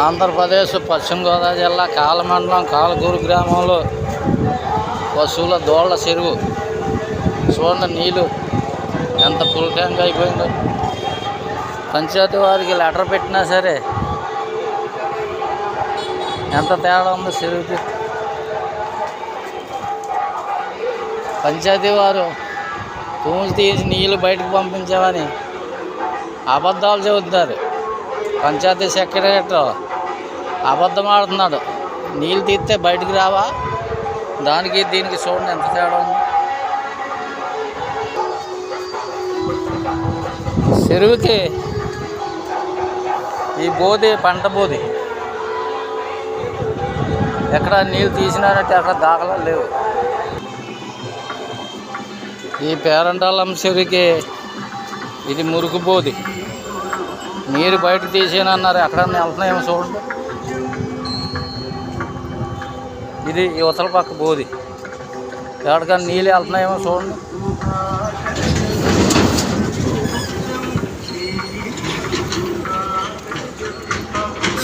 ఆంధ్రప్రదేశ్ పశ్చిమ గోదావరి జిల్లా కాలమండలం కాలకూరు గ్రామంలో పశువుల దోళ్ళ చెరువు. చూడండి నీళ్ళు ఎంత ఫుల్ ట్యాంక్ అయిపోయిందో. పంచాయతీ వారికి లెటర్ పెట్టినా సరే ఎంత తేడా ఉందో చెరువుకి. పంచాయతీ వారు తూములు తీసి నీళ్ళు బయటకు పంపించామని అబద్ధాలు చెబుతున్నారు. పంచాయతీ సెక్రటరీ అబద్ధం ఆడుతున్నాడు. నీళ్ళు తీస్తే బయటికి రావా? దానికి దీనికి చూడండి ఎంత తేడా ఉంది. చెరువుకి ఈ బోధి పంట బోధి. ఎక్కడ నీళ్ళు తీసినారంటే అక్కడ దాఖలా లేవు. ఈ పేరంటాలం చెరువుకి ఇది మురుగు బోధి. నీరు బయట తీసేయనన్నారు. ఎక్కడ వెళ్తున్నాయేమో చూడండి ఇది యువతల పక్క బోధి ఎక్కడికన్నా నీళ్ళు వెళ్తున్నాయేమో చూడండి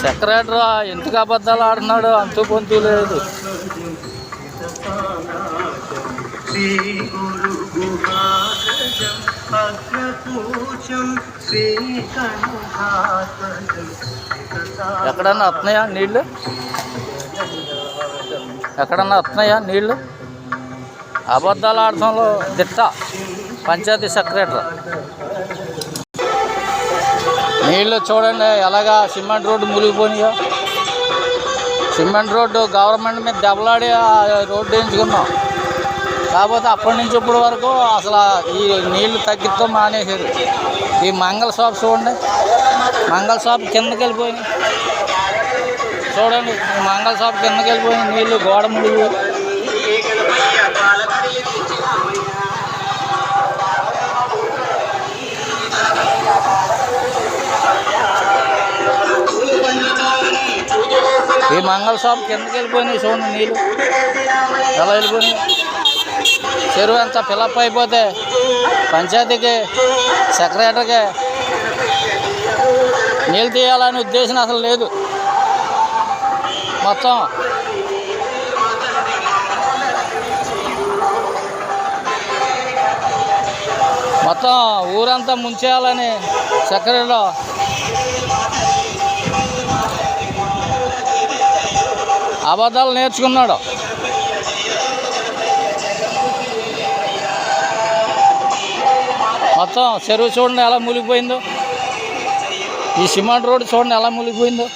సెక్రటరీ ఎందుకు అబద్ధాలు ఆడుతున్నాడు. అంతు పొంతు లేదు. ఎక్కడన్నా వస్తున్నాయా నీళ్ళు ఎక్కడన్నా వస్తున్నాయా నీళ్ళు అబద్ధాలు ఆడటంలో దిట్ట పంచాయతీ సెక్రటరీ. నీళ్ళు చూడండి ఎలాగా సిమెంట్ రోడ్డు మునిగిపోయినాయో. సిమెంట్ రోడ్డు గవర్నమెంట్ మీద దెబ్బలాడి ఆ రోడ్డు వేయించుకున్నాం. కాకపోతే అప్పటి నుంచి ఇప్పటి వరకు అసలు ఈ నీళ్ళు తగ్గిస్తాం మానేశారు. ఈ మంగళ షాప్ చూడండి. మంగళ షాప్ కిందకి వెళ్ళిపోయినాయి చూడండి మంగళ షాప్ కిందకి వెళ్ళిపోయినాయి నీళ్ళు గోడ మునిగి ఈ మంగళ షాప్ కిందకి వెళ్ళిపోయినాయి చూడండి నీళ్ళు ఎలా వెళ్ళిపోయినాయి చెరువు అంతా ఫిలప్ అయిపోతే పంచాయతీకి సెక్రటరీకి నీళ్ళు తీయాలనే ఉద్దేశం అసలు లేదు. మొత్తం మొత్తం ఊరంతా ముంచేయాలని సెక్రటరీలో అబద్ధాలు నేర్చుకున్నాడు. మొత్తం చెరువు చూడండి ఎలా మునిగిపోయిందో. ఈ సిమెంట్ రోడ్డు చూడండి ఎలా మునిగిపోయిందో.